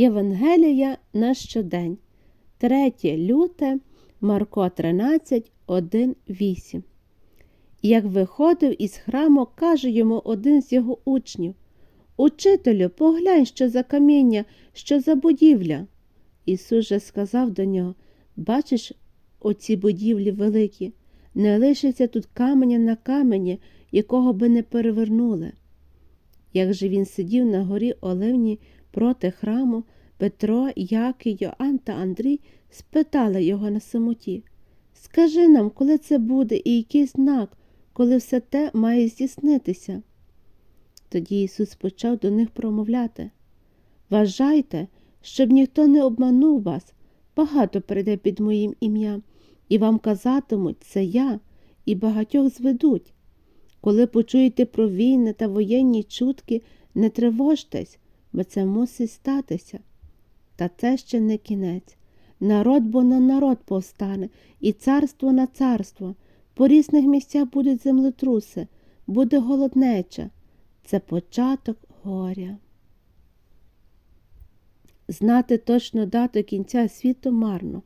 Євангелія на щодень. 3 люте, Марко 13, 1, 8. Як виходив із храму, каже йому один з його учнів Учителю, поглянь, що за каміння, що за будівля. Ісус же сказав до нього Бачиш, оці будівлі великі, не лишиться тут каменя на камені, якого би не перевернули. Як же він сидів на горі Оливні проти храму, Петро, Який, Йоанн та Андрій спитали його на самоті Скажи нам, коли це буде і який знак, коли все те має здійснитися. Тоді Ісус почав до них промовляти Вважайте, щоб ніхто не обманув вас, багато прийде під моїм ім'ям, і вам казатимуть це я, і багатьох зведуть. Коли почуєте про війни та воєнні чутки, не тривожтесь, бо це мусить статися. Та це ще не кінець. Народ бо на народ повстане, і царство на царство. По різних місцях будуть землетруси, буде голоднеча. Це початок горя. Знати точно дату кінця світу марно.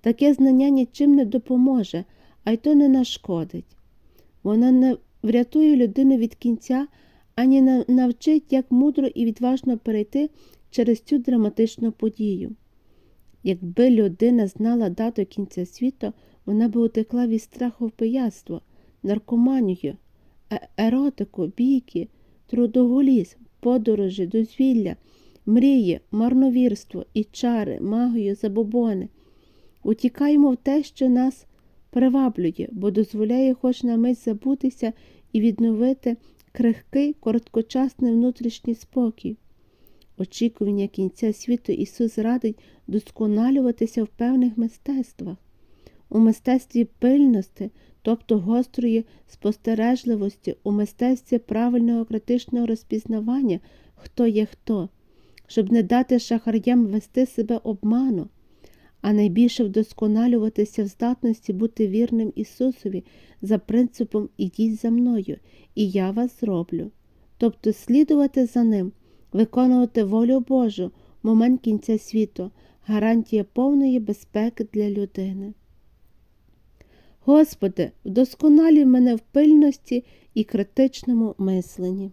Таке знання нічим не допоможе, а й то не нашкодить. Воно не врятує людину від кінця, ані навчить, як мудро і відважно перейти через цю драматичну подію. Якби людина знала дату кінця світу, вона би утекла від страху в пияцтво, наркоманію, е- еротику, бійки, трудоголізм, подорожі, дозвілля, мрії, марновірство і чари, магію, забобони. Утікаємо в те, що нас приваблює, бо дозволяє хоч на мить забутися і відновити крихкий, короткочасний внутрішній спокій. Очікування кінця світу Ісус радить досконалюватися в певних мистецтвах, у мистецтві пильності, тобто гострої спостережливості, у мистецтві правильного критичного розпізнавання, хто є хто, щоб не дати шахарям вести себе обману, а найбільше вдосконалюватися в здатності бути вірним Ісусові за принципом Ідіть за мною, і я вас зроблю, тобто слідувати за Ним, виконувати волю Божу момент кінця світу, гарантія повної безпеки для людини. Господи, вдосконалюй мене в пильності і критичному мисленні.